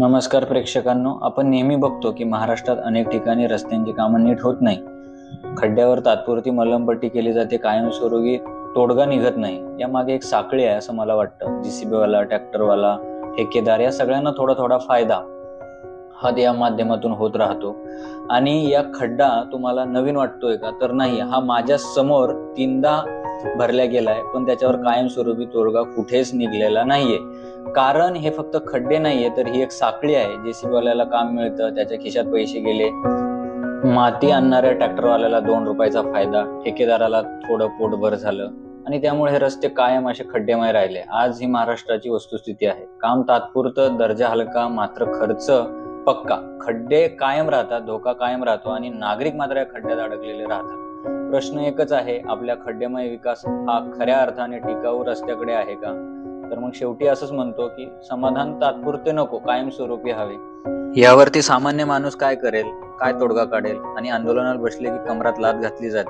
नमस्कार प्रेक्षकांनो आपण नेहमी बघतो की महाराष्ट्रात अनेक ठिकाणी रस्त्यांची कामं नीट होत नाही. खड्ड्यावर तात्पुरती मलमपट्टी केली जाते कायमस्वरूपी तोडगा निघत नाही. यामागे एक साखळी आहे असं मला वाटतं. जीसीबी वाला ट्रॅक्टरवाला ठेकेदार या सगळ्यांना थोडा थोडा फायदा हा या माध्यमातून होत राहतो. आणि या खड्डा तुम्हाला नवीन वाटतोय का? तर नाही. हा माझ्यासमोर तीनदा भरल्या गेलाय पण त्याच्यावर कायमस्वरूपी तोडगा कुठेच निघलेला नाहीये. कारण हे फक्त खड्डे नाहीये तर ही एक साखळी आहे. जेसीबी वाल्याला काम मिळतं त्याच्या खिशात पैसे गेले. माती आणणाऱ्या ट्रॅक्टरवाल्याला दोन रुपयाचा फायदा. ठेकेदाराला थोडं पोटभर झालं. आणि त्यामुळे हे रस्ते कायम असे खड्डेमय राहिले. आज ही महाराष्ट्राची वस्तुस्थिती आहे. काम तात्पुरतं दर्जा हलका मात्र खर्च पक्का. खड्डे कायम राहतात धोका कायम राहतो आणि नागरिक मात्र या खड्ड्यात अडकलेले राहतात. प्रश्न एकच आहे आपल्या खड्डेमय विकास हा खऱ्या अर्थाने टिकाऊ रस्त्याकडे आहे का? तर मग शेवटी असंच म्हणतो की समाधान तात्पुरते नको कायमस्वरूपी हवे. यावरती सामान्य माणूस काय करेल? काय तोडगा काढेल? आणि आंदोलनात बसले की कमरात लात घातली जाते.